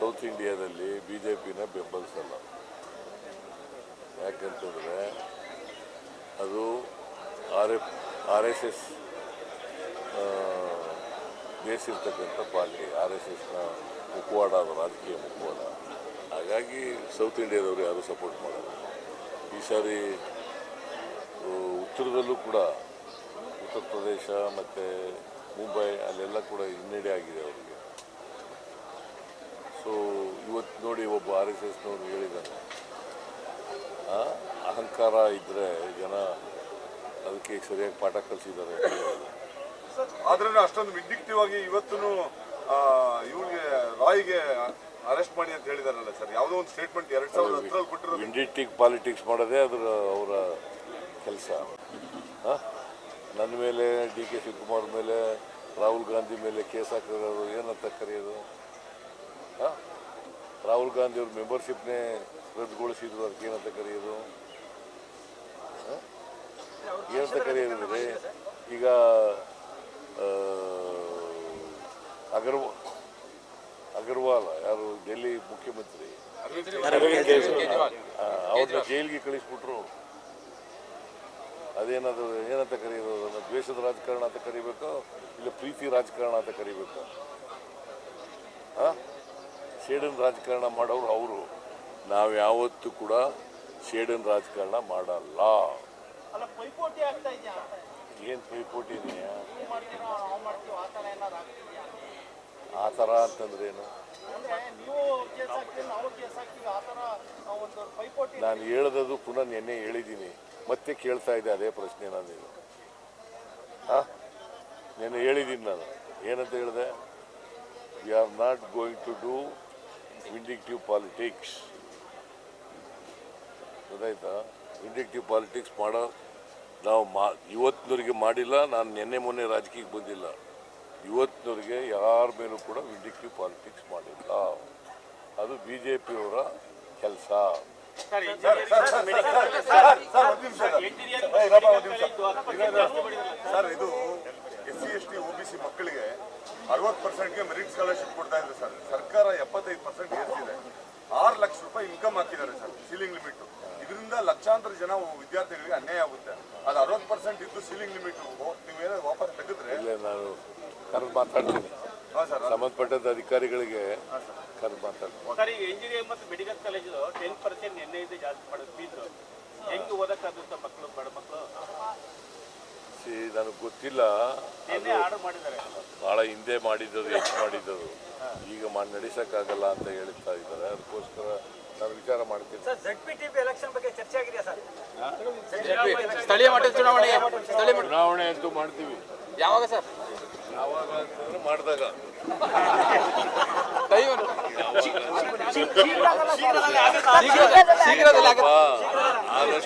South ಇಂಡಿಯಾದಲ್ಲಿ B J ಪಿನ ಬೆಂಬಲಿಸಲ್ಲ. ಯಾಕಂತಂದರೆ ಅದು R F, R S S ಬೇಸಿರ್ತಕ್ಕಂಥ party, R S ಎಸ್ನ ಮುಖವಾಡ ರಾಜಕೀಯ ಮುಖವಾಡ. ಹಾಗಾಗಿ ಸೌತ್ ಇಂಡಿಯಾದವರು ಯಾರೂ ಸಪೋರ್ಟ್ ಮಾಡಲ್ಲ. ಈ ಸಾರಿ ಉತ್ತರದಲ್ಲೂ ಕೂಡ ಉತ್ತರ ಪ್ರದೇಶ ಮತ್ತು ಮುಂಬೈ ಅಲ್ಲೆಲ್ಲ ಕೂಡ ಹಿನ್ನಡೆ ಆಗಿದೆ ಅವರಿಗೆ. ಸೊ ಇವತ್ತು ನೋಡಿ ಒಬ್ಬ ಆರ್ ಎಸ್ ಎಸ್ನವರು ಹೇಳಿದ್ದಾನೆ ಆ, ಅಹಂಕಾರ ಇದ್ದರೆ ಜನ ಅದಕ್ಕೆ ಸರಿಯಾಗಿ ಪಾಠ ಕಲಿಸಿದ್ದಾರೆ ಆದ್ರೂ ಅಷ್ಟೊಂದು ವಿದ್ಯುಕ್ತವಾಗಿ ಇವತ್ತು ಇವ್ರಿಗೆ ರಾಯ್ಗೆ ಅರೆಸ್ಟ್ ಮಾಡಿ ಅಂತ ಹೇಳಿದಾರಲ್ಲ ಸರ್. ಯಾವುದೋ ಒಂದು ಸ್ಟೇಟ್ಮೆಂಟ್ ಎರಡು ಸಾವಿರದ ಹತ್ತರಲ್ಲಿ ಇಂಡಿಟಿಕ್ ವಿಂಡಿಟಿಕ್ ಪಾಲಿಟಿಕ್ಸ್ ಮಾಡೋದೇ ಅದರ ಅವರ ಕೆಲಸ. ನನ್ನ ಮೇಲೆ ಡಿ ಕೆ ಶಿವಕುಮಾರ್ ಮೇಲೆ ರಾಹುಲ್ ಗಾಂಧಿ ಮೇಲೆ ಕೇಸ್ ಹಾಕಿರೋರು ಏನಂತ ಕರೆಯೋದು? ರಾಹುಲ್ ಗಾಂಧಿ ಅವ್ರ ಮೆಂಬರ್ಶಿಪ್ನೇ ರದ್ದುಗೊಳಿಸಿದ್ರು ಅದಕ್ಕೆ ಏನಂತ ಕರೆಯೋದು? ಏನಂತ ಕರೆಯೋದಿದ್ರೆ ಈಗ ಅಗರ್ವಾ ಅಗರ್ವ ಅಗರ್ವಾಲ್ ಯಾರು ಡೆಲ್ಲಿ ಮುಖ್ಯಮಂತ್ರಿ? ಅವ್ರನ್ನ ಜೈಲಿಗೆ ಕಳಿಸ್ಬಿಟ್ರು. ಅದೇನದು ಏನಂತ ಕರೆಯೋದು ಅದನ್ನು ದ್ವೇಷದ ರಾಜಕಾರಣ ಅಂತ ಕರಿಬೇಕು ಇಲ್ಲ ಪ್ರೀತಿ ರಾಜಕಾರಣ ಅಂತ ಕರಿಬೇಕು? ಸೇಡನ್ ರಾಜಕಾರಣ ಮಾಡೋರು ಅವರು. ನಾವು ಯಾವತ್ತೂ ಕೂಡ ಸೇಡನ್ ರಾಜಕಾರಣ ಮಾಡಲ್ಲ. ಏನು ಪೈಪೋಟಿ ಆ ಥರ ಅಂತಂದ್ರೆ ಏನು ನಾನು ಹೇಳ್ದದು ಪುನಃ ನಿನ್ನೆ ಹೇಳಿದ್ದೀನಿ. ಮತ್ತೆ ಕೇಳ್ತಾ ಇದ್ದೆ ಅದೇ ಪ್ರಶ್ನೆ ನಾನು ಹಾಂ ನಿನ್ನೆ ಹೇಳಿದ್ದೀನಿ ನಾನು. ಏನಂತ ಹೇಳಿದೆ? We are not going to do vindictive politics ಗೊತ್ತಾಯ್ತಾ ವಿಂಡಿಕ್ಟಿವ್ ಪಾಲಿಟಿಕ್ಸ್ ಮಾಡೋ ನಾವು ಮಾ ಇವತ್ತಿನವ್ರಿಗೆ ಮಾಡಿಲ್ಲ ನಾನು ನಿನ್ನೆ ಮೊನ್ನೆ ರಾಜಕೀಯಕ್ಕೆ ಬಂದಿಲ್ಲ ಇವತ್ತಿನವ್ರಿಗೆ ಯಾರ ಮೇಲೂ ಕೂಡ ವಿಂಡಿಕ್ಟಿವ್ ಪಾಲಿಟಿಕ್ಸ್ ಮಾಡಿಲ್ಲ ಅದು ಬಿ ಜೆ ಪಿಯವರ ಕೆಲಸ ಸರ್ ಇದು S O S T O B C ಮಕ್ಕಳಿಗೆ ಅರವತ್ತು ಪರ್ಸೆಂಟ್ಗೆ ಮೆರಿಟ್ ಸ್ಕಾಲರ್ಶಿಪ್ ಕೊಡ್ತಾ ಇದ್ದಾರೆ ಸರ್. ಸರ್ಕಾರ ಎಪ್ಪತ್ತೈದು ಪರ್ಸೆಂಟ್ ಏರಿಸಿದೆ. ಆರು ಲಕ್ಷ ರೂಪಾಯಿ ಇನ್ಕಮ್ ಹಾಕಿದ್ದಾರೆ ಸರ್ ಸೀಲಿಂಗ್ ಲಿಮಿಟ್. ಇದರಿಂದ ಲಕ್ಷಾಂತರ ಜನ ವಿದ್ಯಾರ್ಥಿಗಳಿಗೆ ಅನ್ಯಾಯ ಆಗುತ್ತೆ. ಅದು ಅರವತ್ತು ಪರ್ಸೆಂಟ್ ಇದ್ದು ಸೀಲಿಂಗ್ ಲಿಮಿಟ್ ನೀವೇನಾದ್ರು ವಾಪಸ್ ತೆಗೆದ್ರೆ? ಇಲ್ಲ ನಾನು ಕರೆದು ಮಾತಾಡ್ತೀನಿ. ಸಂಬಂಧಪಟ್ಟಂತ ಅಧಿಕಾರಿಗಳಿಗೆ ಕರೆದು ಮಾತಾಡ್ತೀನಿ. ಸರ್ ಈಗ ಇಂಜಿನಿಯರಿಂಗ್ ಮತ್ತು ಮೆಡಿಕಲ್ ಕಾಲೇಜು ಟೆನ್ ಪರ್ಸೆಂಟ್ ನಿನ್ನೆಯಿಂದ ಜಾಸ್ತಿ ಮಾಡೋದು ಹೆಂಗ್ ಹೆಂಗೆ ಓದಕ್ಕಾಗುತ್ತೆ ನನಗೆ ಗೊತ್ತಿಲ್ಲ. ಬಹಳ ಆರ್ಡರ್ ಮಾಡಿದ್ದಾರೆ. ಭಾಳ ಹಿಂದೆ ಮಾಡಿದ್ದದು ಹೆಚ್ಚು ಮಾಡಿದ್ದದು. ಈಗ ಮಾಡಿ ನಡೆಸೋಕ್ಕಾಗಲ್ಲ ಅಂತ ಹೇಳ್ತಾ ಇದ್ದಾರೆ. ಅದಕ್ಕೋಸ್ಕರ ನಾನು ವಿಚಾರ ಮಾಡ್ತೀನಿ. ಸ್ಥಳೀಯ ಮಟ್ಟದ ಚುನಾವಣೆ ಚುನಾವಣೆ ಅಂತೂ ಮಾಡ್ತೀವಿ. ಯಾವಾಗ ಸರ್? ಯಾವಾಗ ಅಂತಂದ್ರೆ ಮಾಡಿದಾಗ. ಶೀಘ್ರದಲ್ಲಿ